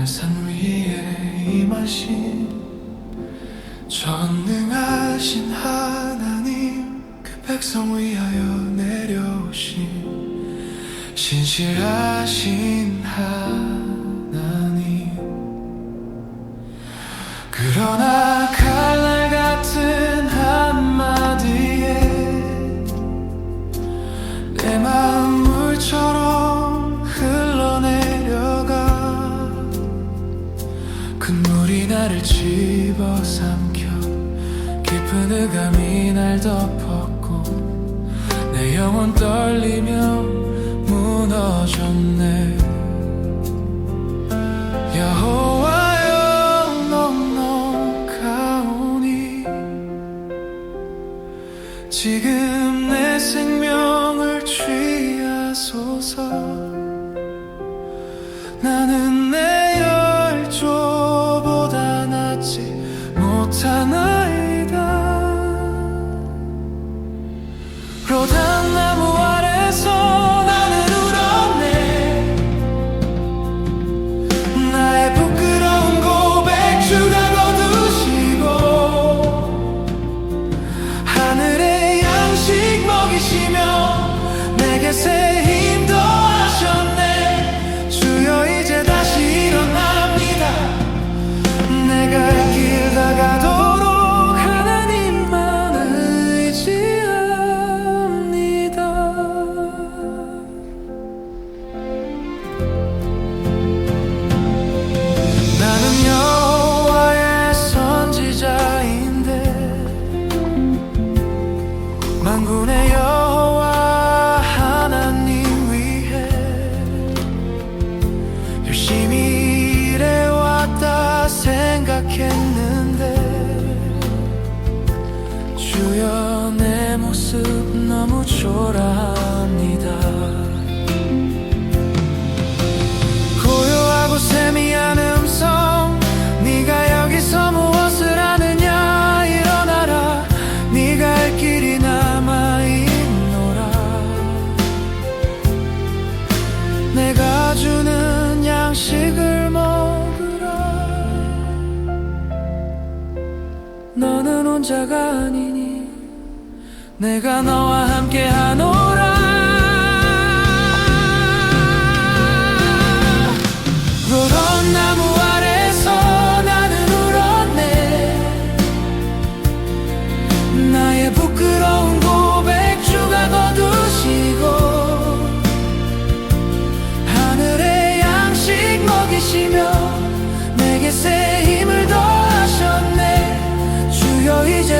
갈매산 위에 임하신 전능하신 하나님 그 백성 위하여 내려오신 신실하신 하나님. 그러나 나를 집어삼켜 깊은 흑암이 날 덮었고 내 영혼 떨리며 무너졌네 못하나이다. 로단 나무 아래서 나는 울었네. 나의 부끄러운 고백 주가 거두시고 하늘의 양식 먹이시며 내게 새 열심히 일해왔다 생각했는데 주여 내 모습 너무 초라합 혼자가 아니니 내가 너와 함께 하노라. 로런 나무 아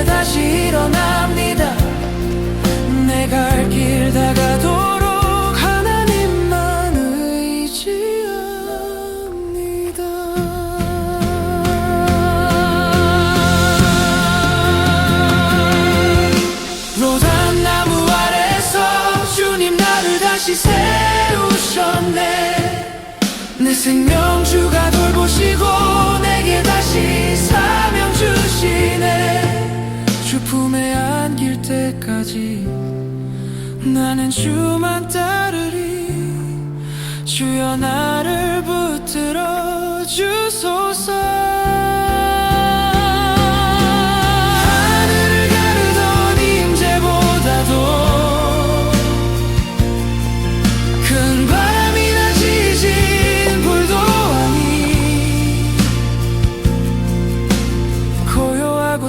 다시 일어납니다. 내가 할길 다가도록 하나님만 의지합니다. 로단 나무 아래서 주님 나를 다시 세우셨네. 내 생명 주가 돌보시고 주여 나를 붙들어 주소서.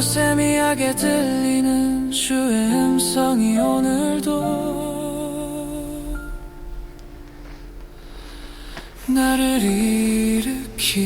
세미하게 들리는 주의 음성이 오늘도 나를 일으키시네.